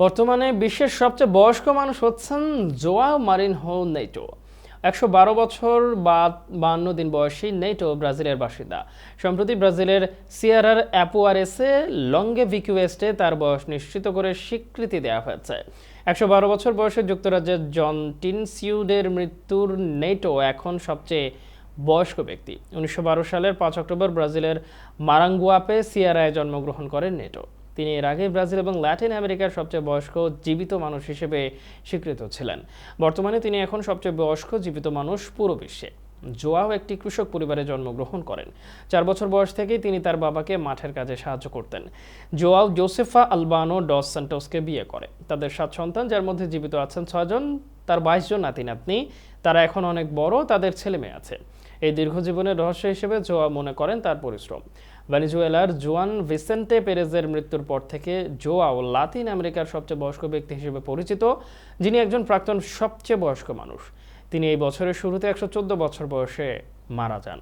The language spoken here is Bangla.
বর্তমানে বিশ্বের সবচেয়ে বয়স্ক মানুষ হচ্ছেন জোয়াও মারিন হো নেটো একশো বারো বছর বা বান্ন দিন বয়সী নেটো ব্রাজিলের বাসিন্দা। সম্প্রতি ব্রাজিলের সিয়ারার অ্যাপোয়ারেসে লঙ্গে ভিকুয়েস্টে তার বয়স নিশ্চিত করে স্বীকৃতি দেওয়া হয়েছে। একশো বারো বছর বয়সে যুক্তরাজ্যের জন টিনসিউডের মৃত্যুর নেটো এখন সবচেয়ে বয়স্ক ব্যক্তি। উনিশশো বারো সালের পাঁচ অক্টোবর ব্রাজিলের মারাঙ্গুয়াপে সিয়ারায় জন্মগ্রহণ করেন নেটো তিনি এর আগে ব্রাজিল এবং ল্যাটিন আমেরিকার সবচেয়ে বয়স্ক জীবিত মানুষ হিসেবে স্বীকৃত ছিলেন। বর্তমানে তিনি এখন সবচেয়ে বয়স্ক জীবিত মানুষ পুরো বিশ্বে। জোয়াও একটি কৃষক পরিবারে জন্মগ্রহণ করেন। চার বছর বয়স থেকেই তিনি তার বাবাকে মাঠের কাজে সাহায্য করতেন। জোয়াও জোসেফা আলবানো ডস সান্টোসকে বিয়ে করে। তাদের সাত সন্তান, যার মধ্যে জীবিত আছেন ছয়জন। তার বাইশ জন নাতি নাতনি, তারা এখন অনেক বড়, তাদের ছেলে মেয়ে আছে। এই দীর্ঘ জীবনের রহস্য হিসেবে জোয়া মনে করেন তার পরিশ্রম। ভেনিজুয়েলার জোয়ান ভিসেন্টে পেরেজের মৃত্যুর পর থেকে জোয়া ও লাতিন আমেরিকার সবচেয়ে বয়স্ক ব্যক্তি হিসেবে পরিচিত, যিনি একজন প্রাক্তন সবচেয়ে বয়স্ক মানুষ। তিনি এই বছরের শুরুতে একশো চোদ্দ বছর বয়সে মারা যান।